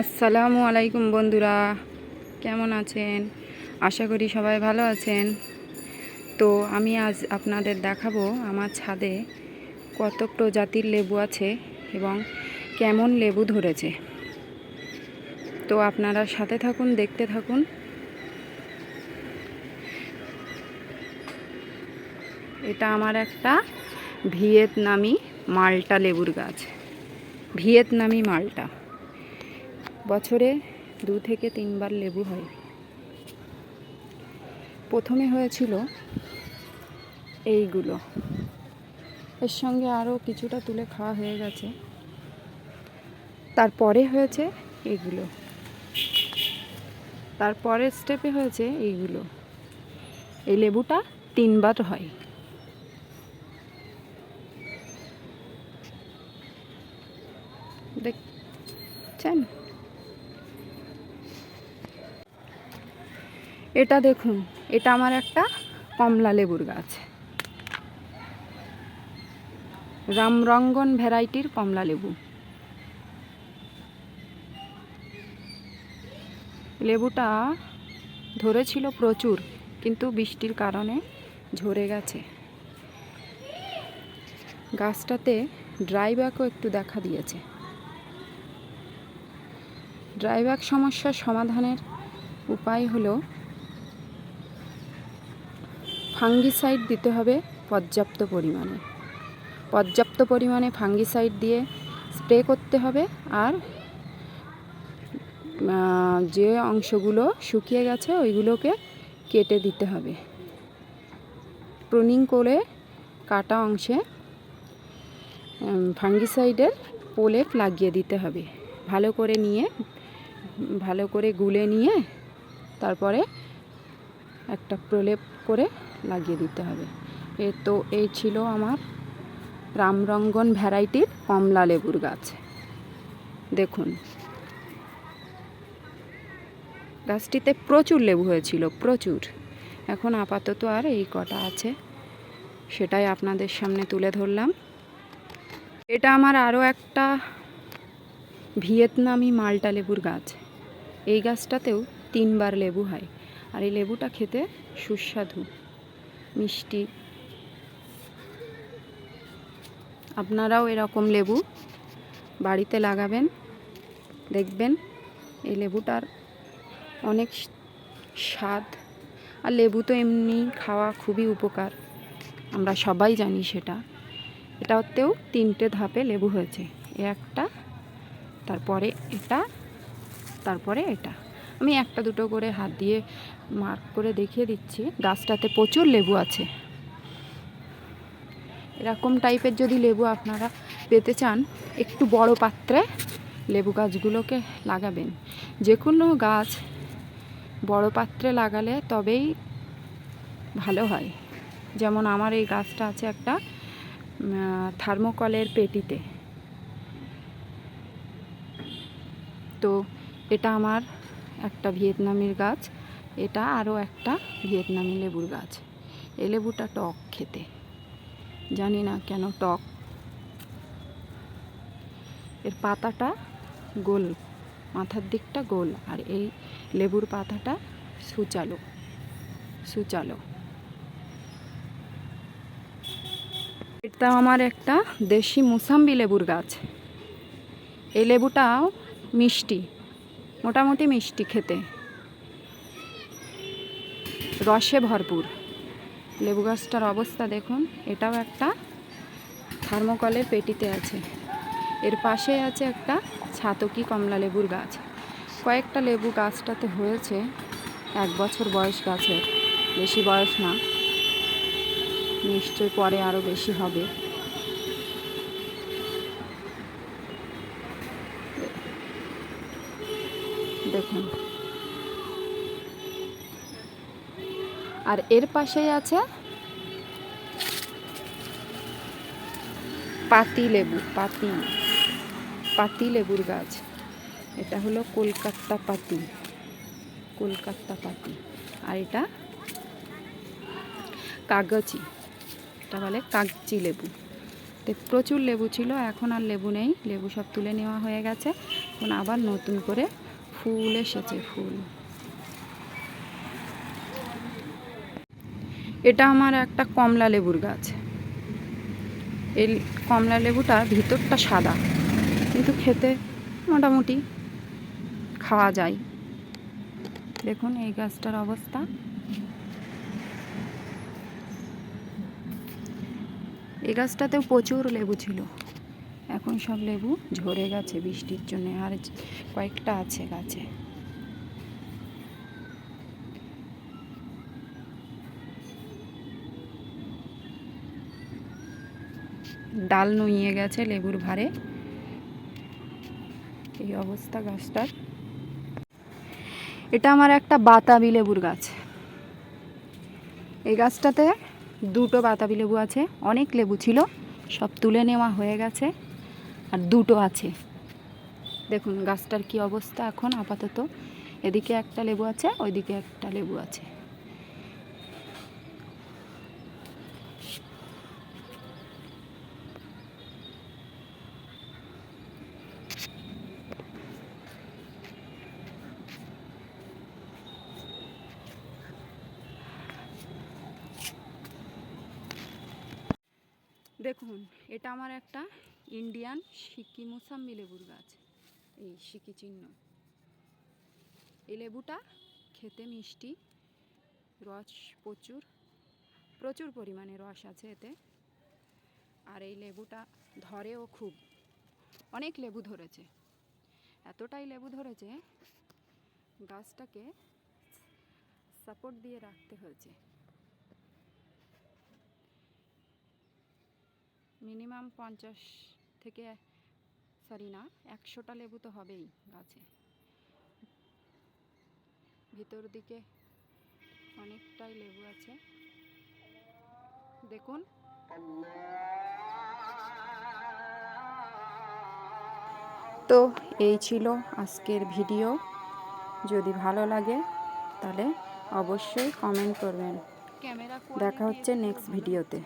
আসসালামু আলাইকুম বন্ধুরা, কেমন আছেন? আশা করি সবাই ভালো আছেন। তো আমি আজ আপনাদের দেখাবো আমার ছাদে কত প্রজাতির লেবু আছে এবং কেমন লেবু ধরেছে। তো আপনারা সাথে থাকুন, দেখতে থাকুন। এটা আমার একটা ভিয়েতনামি মালটা লেবুর গাছ। ভিয়েতনামি মালটা। বছরে দু থেকে তিনবার লেবু হয়। প্রথমে হয়েছিল এইগুলো। এর সঙ্গে আরও কিছুটা তুলে খাওয়া হয়ে গেছে। তারপরে হয়েছে এইগুলো তারপরের স্টেপে হয়েছে এইগুলো। এই লেবুটা তিনবার হয়। দেখছেন? এটা দেখুন, এটা আমার একটা কমলা লেবুর গাছ। রামরঙ্গন ভ্যারাইটির কমলা লেবু। লেবুটা ধরেছিল প্রচুর, কিন্তু বৃষ্টির কারণে ঝরে গেছে। গাছটাতে ড্রাই ব্যাকও একটু দেখা দিয়েছে। ড্রাই ব্যাক সমস্যার সমাধানের উপায় হলো ফাঙ্গিসাইড দিতে হবে পর্যাপ্ত পরিমাণে। পর্যাপ্ত পরিমাণে ফাঙ্গিসাইড দিয়ে স্প্রে করতে হবে আর যে অংশগুলো শুকিয়ে গেছে ওইগুলোকে কেটে দিতে হবে। প্রুনিং করে কাটা অংশে ফাঙ্গিসাইডের প্রলেপ লাগিয়ে দিতে হবে। ভালো করে নিয়ে, ভালো করে গুলে নিয়ে তারপরে একটা প্রলেপ করে লাগিয়ে দিতে হবে। এ তো এই ছিল আমার রামরঙ্গন ভ্যারাইটির কমলা লেবুর গাছ। দেখুন। গাছটিতে প্রচুর লেবু হয়েছিল, প্রচুর। এখন আপাতত আর এই কটা আছে, সেটাই আপনাদের সামনে তুলে ধরলাম। এটা আমার আরও একটা ভিয়েতনামি মালটা লেবুর গাছ। এই গাছটাতেও তিনবার লেবু হয়। আর এই লেবুটা খেতে সুস্বাদু, মিষ্টি। আপনারাও এরকম লেবু বাড়িতে লাগাবেন, দেখবেন এই লেবুটার অনেক স্বাদ। আর লেবু তো এমনি খাওয়া খুবই উপকার, আমরা সবাই জানি সেটা। এটাতেও তিনটে ধাপে লেবু হয়েছে, এ একটা, তারপরে এটা তারপরে এটা। আমি একটা দুটো করে হাত দিয়ে মার্ক করে দেখিয়ে দিচ্ছি। গাছটাতে প্রচুর লেবু আছে। এরকম টাইপের যদি লেবু আপনারা পেতে চান, একটু বড় পাত্রে লেবু গাছগুলোকে লাগাবেন। যে কোনো গাছ বড় পাত্রে লাগালে তবেই ভালো হয়। যেমন আমার এই গাছটা আছে একটা থার্মোকলের পেটিতে। তো এটা আমার একটা ভিয়েতনামির গাছ, এটা আরও একটা ভিয়েতনামি লেবুর গাছ। এই লেবুটা টক খেতে। জানি না কেন টক। এর পাতাটা গোল, মাথার দিকটা গোল, আর এই লেবুর পাতাটা সুচালো সুচালো। এটা আমার একটা দেশি মুসাম্বি লেবুর গাছ। এই লেবুটাও মিষ্টি। মোটামুটি মিষ্টি খেতে। রসে ভরপুর। লেবু গাছটার অবস্থা দেখুন, এটাও একটা থার্মোকলের পেটিতে আছে। এর পাশে আছে একটা ছাতকি কমলা লেবুর গাছ। কয়েকটা লেবু গাছটাতে হয়েছে এক বছর বয়স গাছের। বেশি বয়স না। নিশ্চয় পরে আরও বেশি হবে। দেখুন। আর এর পাশেই আছে পাতি লেবু, পাতি পাতি লেবুর গাছ। এটা হলো কলকাতা পাতি কলকাতা পাতি। আর এটা কাগজি, এটা বলে কাগজি লেবু। তো প্রচুর লেবু ছিল, এখন আর লেবু নেই। লেবু সব তুলে নেওয়া হয়ে গেছে। এখন আবার নতুন করে ফুল এসেছে, ফুল। এটা আমার একটা কমলা লেবুর গাছ। এই কমলা লেবুটা ভিতরটা সাদা, কিন্তু খেতে মোটামুটি খাওয়া যায়। দেখুন এই গাছটার অবস্থা। এই গাছটাতেও প্রচুর লেবু ছিল। এখন সব লেবু ঝরে গেছে বৃষ্টির জন্য, আর কয়েকটা আছে গাছে। ডাল নুইয়ে গেছে লেবুর ভারে এই অবস্থা গাছটার। এটা আমার একটা বাতাবি লেবুর গাছ। এই গাছটাতে দুটো বাতাবি লেবু আছে, অনেক লেবু ছিল, সব তুলে নেওয়া হয়ে গেছে। আর দুটো আছে। দেখুন, গাছটার কি অবস্থা এখন আপাতত। এদিকে একটা লেবু আছে, ওইদিকে একটা লেবু আছে। দেখুন, এটা আমার একটা ইন্ডিয়ান সিকি মোসাম্বি লেবুর গাছ। এই সিকি চিহ্ন। এই লেবুটা খেতে মিষ্টি, রস প্রচুর প্রচুর পরিমাণে রস আছে এতে। আর এই লেবুটা ধরেও খুব। অনেক লেবু ধরেছে। এতটাই লেবু ধরেছে, গাছটাকে সাপোর্ট দিয়ে রাখতে হয়েছে। মিনিমাম পঞ্চাশ থেকে সরি না একশোটা লেবু তো হবেই গাছে। ভিতর দিকে অনেকটাই লেবু আছে। দেখুন। তো এই ছিল আজকের ভিডিও। যদি ভালো লাগে তাহলে অবশ্যই কমেন্ট করবেন। দেখা হচ্ছে নেক্সট ভিডিওতে